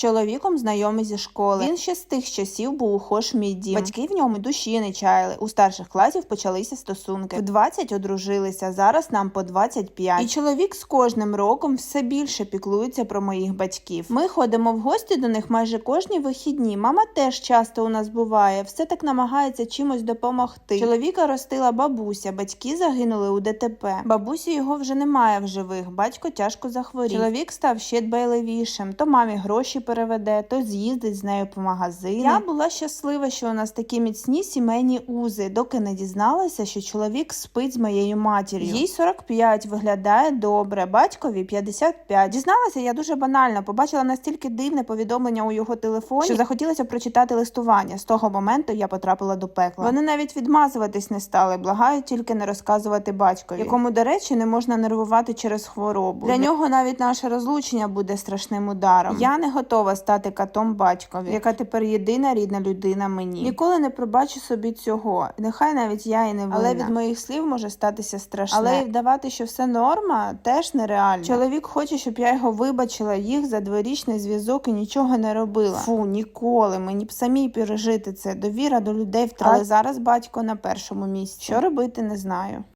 чоловіком знайомий зі школи. Він ще з тих часів був ухож мій дім. Батьки в ньому душі не чаяли. У старших класів почалися стосунки. В 20 одружилися. Зараз нам по 25. І чоловік з кожним роком все більше піклується про моїх батьків. Ми ходимо в гості до них майже кожні вихідні. Мама теж часто у нас буває. Все так намагається чимось допомогти. Чоловіка ростила бабуся. Батьки загинули у ДТП. Бабусі його вже немає в живих. Батько тяжко захворів. Чоловік став ще дбайливішим. То мамі гроші переведе, то з'їздить з нею по магазину. Я була щаслива, що у нас такі міцні сімейні узи, доки не дізналася, що чоловік спить з моєю матір'ю. Їй 45, виглядає добре, батькові 55. Дізналася я дуже банально. Побачила настільки дивне повідомлення у його телефоні, що захотілося прочитати листування. З того моменту я потрапила до пекла. Вони навіть відмазуватись не стали, благають тільки не розказувати батькові, якому, до речі, не можна нервувати через хворобу. Для нього навіть наше розлучення буде страшним ударом. Я не готова стати катом батькові, яка тепер єдина рідна людина мені. Ніколи не пробачу собі цього. Нехай навіть я і не винна. Але від моїх слів може статися страшне. Але і вдавати, що все норма, теж нереально. Чоловік хоче, щоб я його вибачила їх за дворічний зв'язок і нічого не робила. Фу, ніколи. Мені б самій пережити це. Довіра до людей втрат. Але зараз батько на першому місці. Що робити, не знаю.